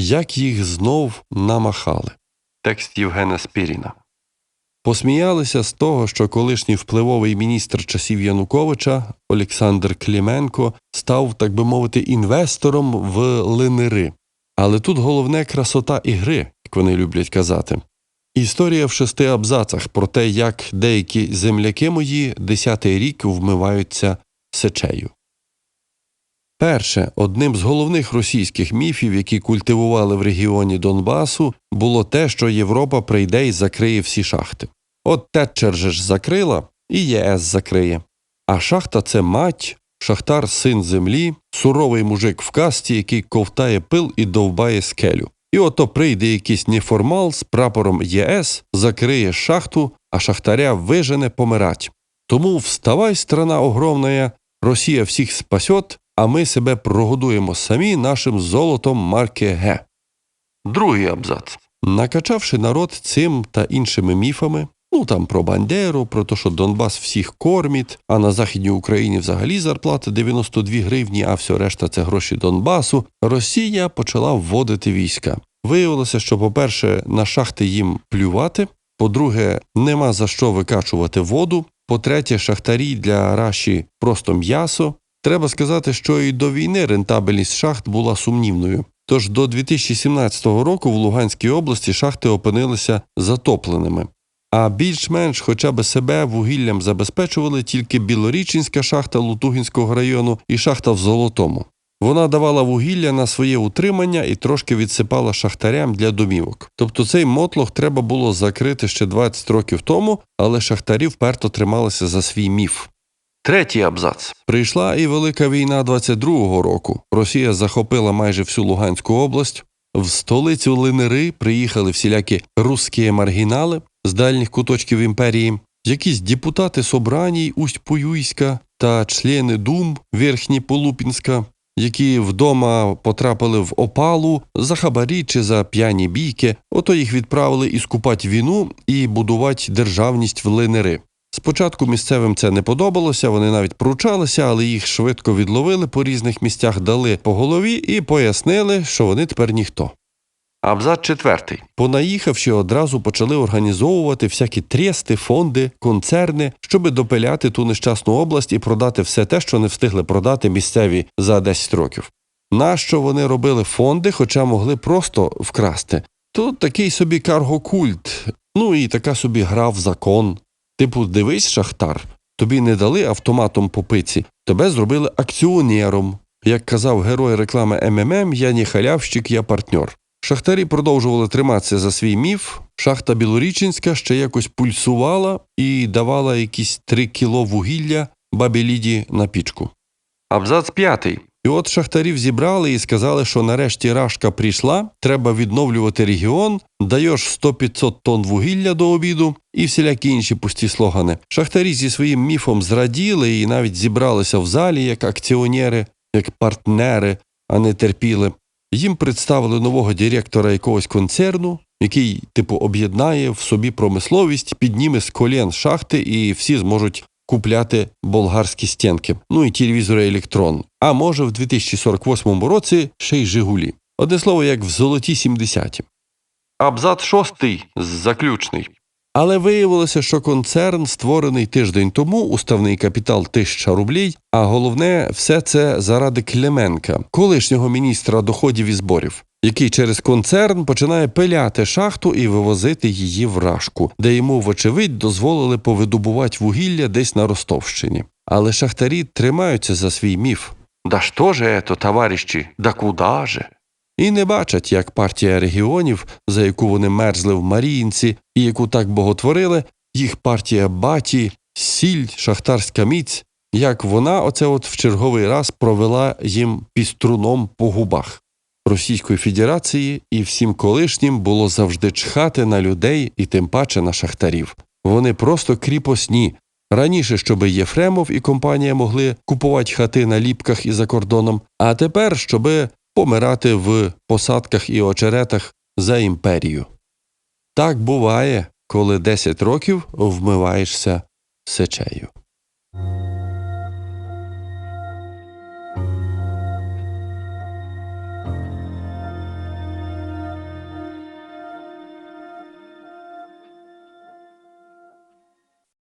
як їх знов намахали. Текст Євгена Спіріна. Посміялися з того, що колишній впливовий міністр часів Януковича Олександр Кліменко став, так би мовити, інвестором в линери. Але тут головне красота ігри, як вони люблять казати. Історія в шести абзацах про те, як деякі земляки мої десятий рік вмиваються сечею. Перше, одним з головних російських міфів, які культивували в регіоні Донбасу, було те, що Європа прийде і закриє всі шахти. От Тетчер же ж закрила, і ЄС закриє. А шахта це мать, шахтар син землі, суровий мужик в касті, який ковтає пил і довбає скелю. І ото прийде якийсь неформал з прапором ЄС, закриє шахту, а шахтаря вижене помирать. Тому вставай, страна огромная, Росія всіх спасет, а ми себе прогодуємо самі нашим золотом марки Г. Другий абзац. Накачавши народ цим та іншими міфами, ну там про Бандеру, про те, що Донбас всіх кормить, а на Західній Україні взагалі зарплата 92 гривні, а все решта це гроші Донбасу, Росія почала вводити війська. Виявилося, що, по-перше, на шахти їм плювати, по-друге, нема за що викачувати воду. По-третє, шахтарі для раші просто м'ясо. Треба сказати, що і до війни рентабельність шахт була сумнівною. Тож до 2017 року в Луганській області шахти опинилися затопленими. А більш-менш хоча б себе вугіллям забезпечували тільки Білорічинська шахта Лутугінського району і шахта в Золотому. Вона давала вугілля на своє утримання і трошки відсипала шахтарям для домівок. Тобто цей мотлох треба було закрити ще 20 років тому, але шахтарі вперто трималися за свій міф. Третій абзац. Прийшла і Велика війна 22-го року. Росія захопила майже всю Луганську область. В столицю Линери приїхали всілякі русські маргінали з дальніх куточків імперії, якісь депутати Собраній Усть-Пуюйська та члени Дум Верхні Полупінська, які вдома потрапили в опалу за хабарі чи за п'яні бійки, ото їх відправили іскупати війну і будувати державність в Линери. Спочатку місцевим це не подобалося, вони навіть пручалися, але їх швидко відловили по різних місцях, дали по голові і пояснили, що вони тепер ніхто. Абзац четвертий. Понаїхавши, одразу почали організовувати всякі трєсти, фонди, концерни, щоби допиляти ту нещасну область і продати все те, що не встигли продати місцеві за 10 років. Нащо вони робили фонди, хоча могли просто вкрасти? То такий собі каргокульт, ну і така собі гра в закон. Типу, дивись, шахтар, тобі не дали автоматом по пиці, тебе зробили акціонером. Як казав герой реклами МММ, я не халявщик, я партнер. Шахтарі продовжували триматися за свій міф. Шахта Білорічинська ще якось пульсувала і давала якісь три кіло вугілля бабі Ліді на пічку. Абзац п'ятий. І от шахтарів зібрали і сказали, що нарешті рашка прийшла, треба відновлювати регіон, даєш 100-500 тонн вугілля до обіду і всілякі інші пусті слогани. Шахтарі зі своїм міфом зраділи і навіть зібралися в залі як акціонери, як партнери, а не терпіли. Їм представили нового директора якогось концерну, який, типу, об'єднає в собі промисловість, підніме з колін шахти, і всі зможуть купляти болгарські стінки, ну і телевізори електрон. А може, в 2048 році ще й Жигулі. Одне слово, як в золоті 70-ті. Абзац шостий заключний. Але виявилося, що концерн, створений тиждень тому, уставний капітал тисяча рублів, а головне, все це заради Клименка, колишнього міністра доходів і зборів, який через концерн починає пиляти шахту і вивозити її в рашку, де йому, вочевидь, дозволили повидобувати вугілля десь на Ростовщині. Але шахтарі тримаються за свій міф. Да що же ето, товариші, да куда же? І не бачать, як партія регіонів, за яку вони мерзли в Маріїнці і яку так боготворили, їх партія Баті, сіль, шахтарська міць, як вона оце от в черговий раз провела їм піструном по губах. Російської Федерації і всім колишнім було завжди чхати на людей і тим паче на шахтарів. Вони просто кріпосні. Раніше, щоби Єфремов і компанія могли купувати хати на ліпках і за кордоном, а тепер, щоби помирати в посадках і очеретах за імперію. Так буває, коли 10 років вмиваєшся сечею.